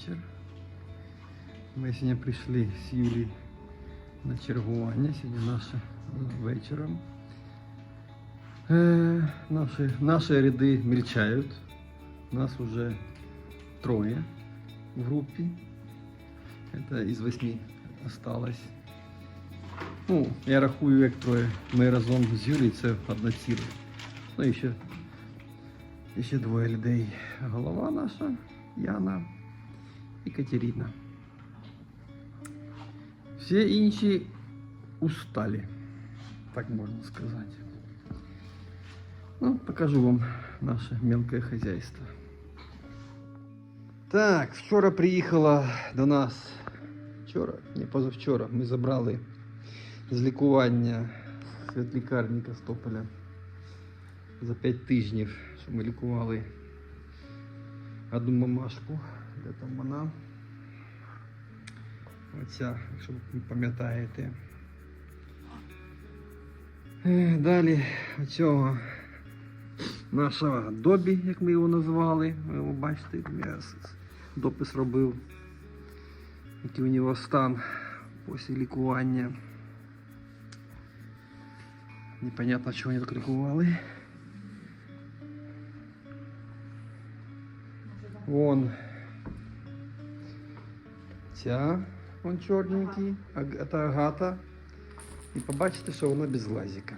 вечір. Ми сьогодні прийшли з Юлі на чергування. Сьогодні наше вечором. Е, наші, наші ряди мельчають. Нас уже трое в группе. Это из восьми осталось. Ну, я рахую, як троє. Ми разом з Юлією це одна ціла. Ну і ще, і ще двоє людей. Голова наша, Яна і Катерина. Всі інші устали, так можна сказати. Ну, покажу вам наше мелкое хозяйство. Так, вчора приїхала до нас. Вчора, ні, позавчора ми забрали з лікування з ветлікарні Костополя за 5 тижнів, що ми лікували одну мамашку. Де там вона? Оця, якщо ви пам'ятаєте. Е, Далі оцього нашого Добі, як ми його назвали. Ви його бачите, я допис робив, який у нього стан після лікування. Непонятно, чого вони так лікували. Вон. Ця, вон чорненький, а- це агата. І побачите, що вона без глазика.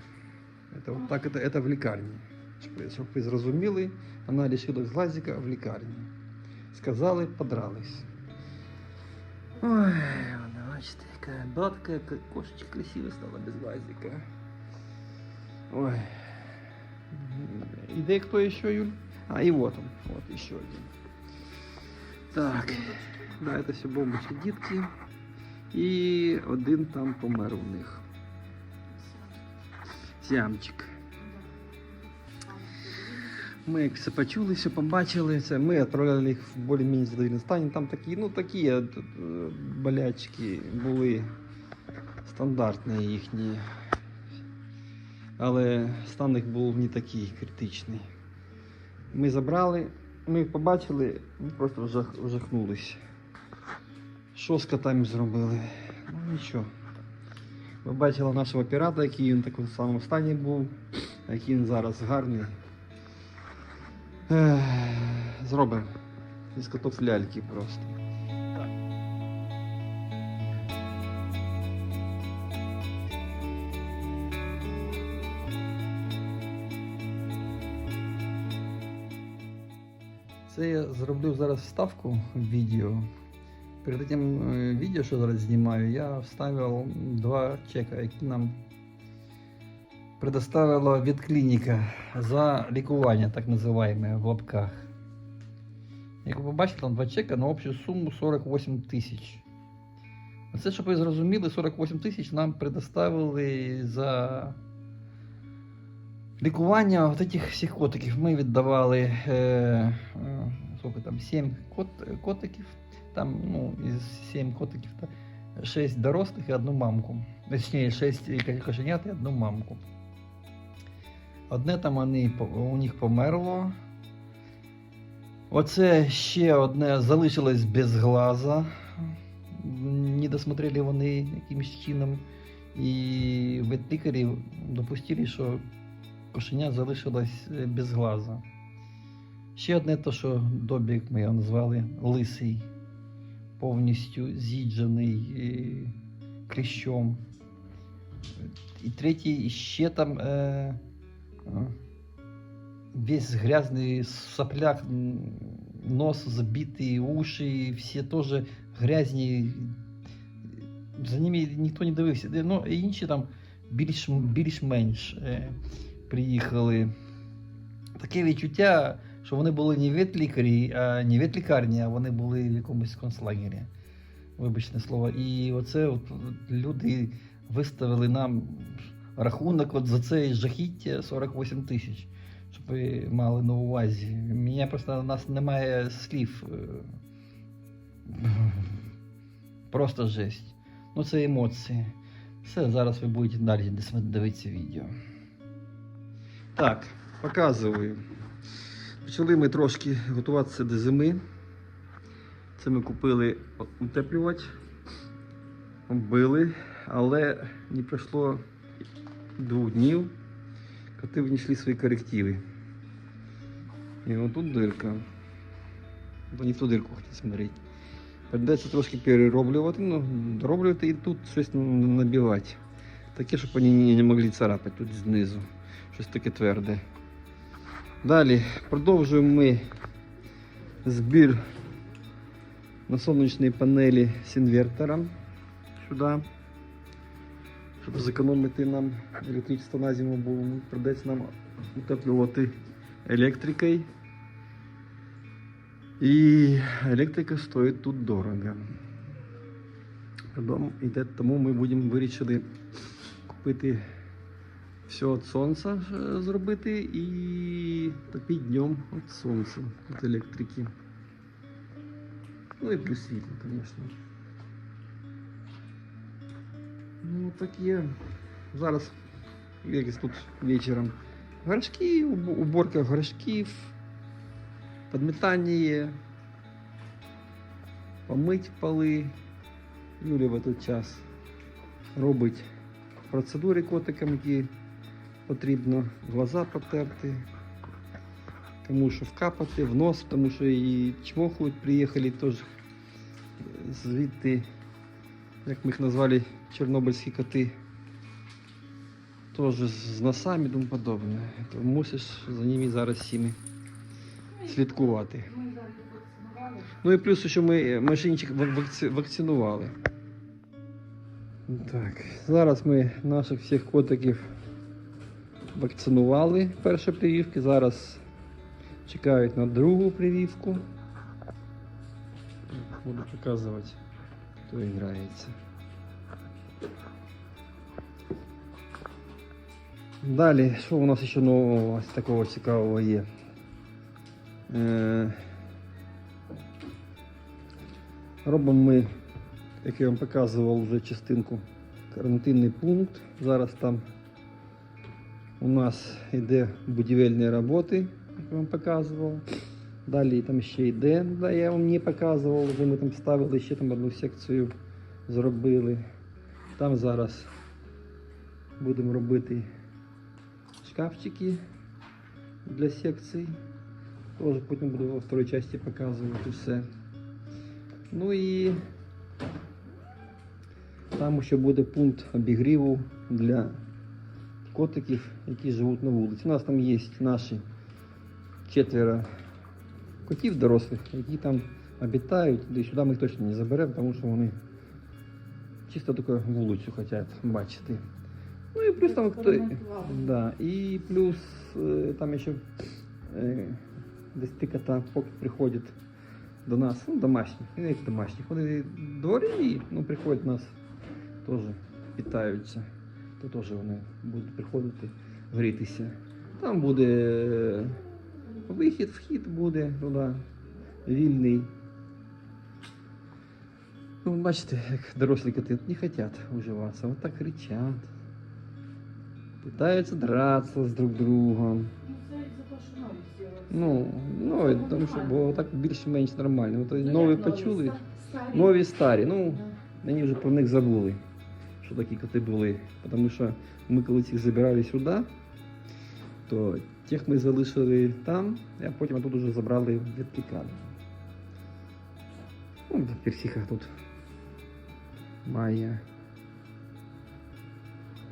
Это вот так это, это в лікарні. Щоб, щоб ви зрозуміли, вона лишилась глазика в лікарні. Сказали, подрались. Ой, вона, бачите, яка була така к- кошечка красива стала без глазика. Ой. И де кто еще, Юль? А, и вот он, вот еще один. Так, Да, это все бомбочки дітки. І один там помер у них. Сямчик. Ми як все почули, все побачили, це ми відправляли їх в більш-менш задовільному стані. Там такі, ну такі е, е, болячки були стандартні їхні. Але стан їх був не такий критичний. Ми забрали, ми їх побачили, ми просто вжах, вжахнулись. Що з котами зробили? Ну нічого. Ви бачили нашого пірата, який він в такому самому стані був, який він зараз гарний. Зробимо. Із котов ляльки просто. Це я зроблю зараз вставку в відео. Перед тим е, відео, що зараз знімаю, я вставив два чека, які нам предоставила ветклініка за лікування, так називаємо в лапках. Як ви побачите, там два чека на общу суму 48 тисяч. Це, щоб ви зрозуміли, 48 тисяч нам предоставили за лікування от этих всіх котиків. Ми віддавали е, е, сколько там, 7 кот, котиків. Там, ну, із 7 котиків, та 6 дорослих і одну мамку. Точніше, 6 кошенят і одну мамку. Одне там вони, у них померло. Оце ще одне залишилось без глаза. Не досмотрели вони якимось чином. І ветлікарі допустили, що кошеня залишилось е, без глаза. Ще одне то, що добік ми його назвали лисий, повністю з'їджений е, кліщом. І третій ще там е, е, весь грязний в соплях, нос забитий, уші, всі теж грязні. За ними ніхто не дивився. Ну, інші там більш, більш-менш е, приїхали. Таке відчуття, що вони були не ветлікарі, а не ветлікарні, а вони були в якомусь концлагері. Вибачте слово. І оце от люди виставили нам рахунок от за це жахіття 48 тисяч. Щоб ви мали на увазі. Мене просто у нас немає слів. е, Просто жесть. Ну це емоції. Все, зараз ви будете далі дивитися відео. Так, показую. Почали ми трошки готуватися до зими. Це ми купили утеплювач, оббили, але не пройшло двох днів, коти внесли свої корективи. І от тут дирка. Бо ту дирку хотів смотреть. Придеться трошки перероблювати, ну, дороблювати і тут щось набивати. Таке, щоб вони не могли царапати тут знизу. Щось таке тверде. Далі продовжуємо ми збір на сонячній панелі з інвертором сюди. Щоб зекономити нам електричество на зиму, бо придеться нам утеплювати електрикою. І електрика стоїть тут дорого. Тому, ми будемо вирішили купити все від сонця е, зробити і топити днем від сонця, від електрики. Ну і плюс світло, звісно. Ну, так є. Зараз якось тут вечором. Горшки, уборка горшків, підмітання є, помить поли. Юля в этот час робить процедури котикам, які потрібно глаза потерти, кому що вкапати, в нос, тому що і чмохують, приїхали теж звідти, як ми їх назвали, чорнобильські коти. Теж з носами і тому подобне. То мусиш за ними зараз всіми слідкувати. Ну і плюс, що ми машинчик вак- вакцинували. Так, зараз ми наших всіх котиків вакцинували перші прививки. Зараз чекають на другу прививку. Буду показувати, хто грається. Далі, що у нас ще нового такого цікавого є? Е, Робимо ми, як я вам показував вже частинку, карантинний пункт. Зараз там у нас йде будівельні роботи, як я вам показував. Далі там ще йде, да, я вам не показував, вже ми там ставили, ще там одну секцію зробили. Там зараз будемо робити шкафчики для секцій. Тоже потім буду во второй часті показувати все. Ну і там ще буде пункт обігріву для котиків, які живуть на вулиці. У нас там є наші четверо котів дорослих, які там обітають, і сюди ми їх точно не заберемо, тому що вони чисто таку вулицю хочуть бачити. Ну і плюс там хто. Да, і плюс е, там ще е, десь ті кота поки приходять до нас, ну, домашніх, ну, як домашніх. Вони дворі, ну, приходять нас, теж питаються. То теж вони будуть приходити грітися. Там буде е, вихід, вхід буде туди, вільний. Ну, бачите, як дорослі коти не хочуть уживатися, вот так кричать. Пытаются драться з друг другом. Ну, ну, тому що бо так більш-менш нормально. От нові почули, нові старі. Ну, мені вже про них забули, що такі коти були. Тому що ми коли їх забирали сюди, то тих ми залишили там, а потім тут вже забрали в вертикаль. Ну, персиха тут має.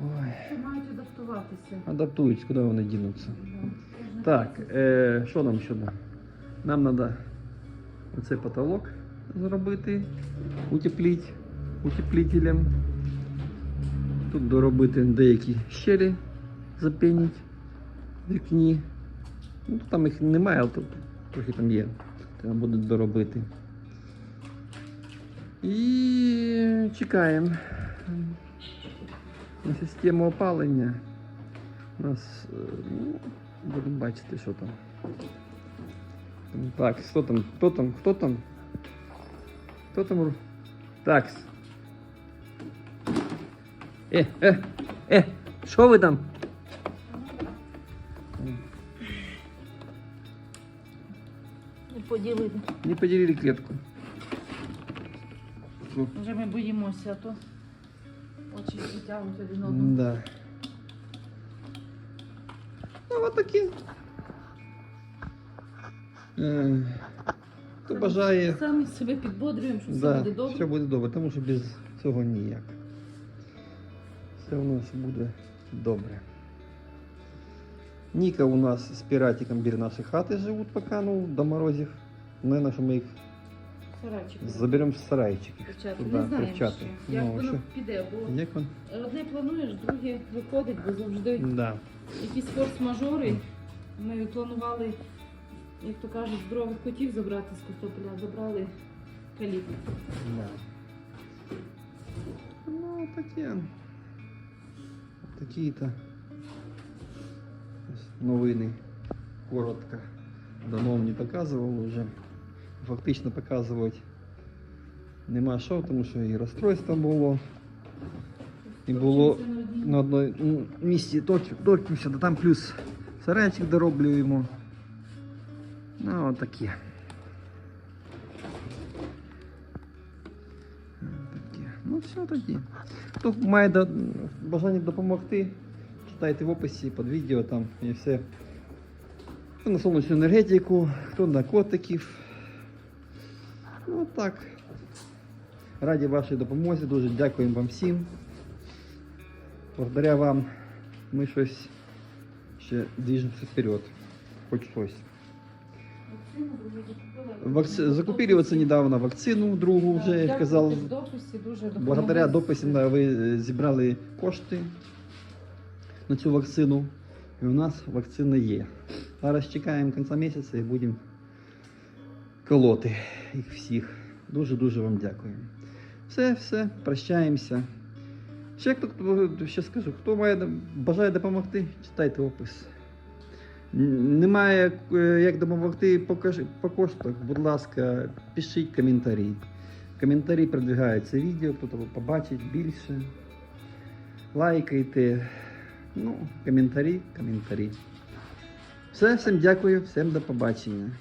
Ой, Мають адаптуватися. адаптуються, куди вони дінуться. Да. Так, е, що нам ще? Нам треба оцей потолок зробити, утеплити утеплителем. Тут доробити деякі щелі, запініть вікні. Ну, там їх немає, але тут трохи там є. Треба буде доробити. І чекаємо на систему опалення. У нас е, ну, будемо бачити, що там. Так, що там? Хто там? Хто там? Хто там? Так. Е, е, е, що ви там? Не поділити. Не поделили клетку. швидко. Вже ми боїмося, а то очі притягнуть один одного. Да. Ну, от такі. Е, Хто бажає. Самі себе підбодрюємо, що все буде добре. все буде добре, тому що без цього ніяк. Все у нас буде добре. Ніка у нас з піратиком біля нашої хати живуть поки, ну, до морозів. Наверное, що ми їх Сарайчик. заберемо в сарайчики. Привчати. туди, Не знаємо ще, як Ну, воно що? піде, бо Як він? одне плануєш, друге виходить, бо завжди Да. якісь форс-мажори. Ми планували, як то кажуть, здорових котів забрати з картопеля, а забрали калітку. Да. Ну, таке. Такі-то новини. Коротко. Давно не показував вже. Фактично показувати нема що, тому що і розстройство було. І було на одному ну, місці торкнувся, да там плюс сарайчик дороблюємо. Ну, от все тоді. Хто має до- бажання допомогти, читайте в описі під відео, там є все. Хто на сонячну енергетику, хто на котиків. Ну так. Раді вашій допомозі, дуже дякуємо вам всім. Благодаря вам ми щось ще движемося вперед. Хоч щось. Вакци... Закупили оце недавно вакцину другу вже, я казав. Благодаря дописам да, ви е, зібрали кошти на цю вакцину. І у нас вакцина є. Зараз чекаємо кінця місяця і будемо колоти їх всіх. Дуже-дуже вам дякую. Все, все, прощаємося. Ще хто ще скажу, хто має бажає допомогти, читайте опис. Немає е, як допомогти по, кош- коштах, будь ласка, пишіть коментарі. Коментарі продвигаються відео, хто побачить більше. Лайкайте. Ну, коментарі, коментарі. Все, всім дякую, всім до побачення.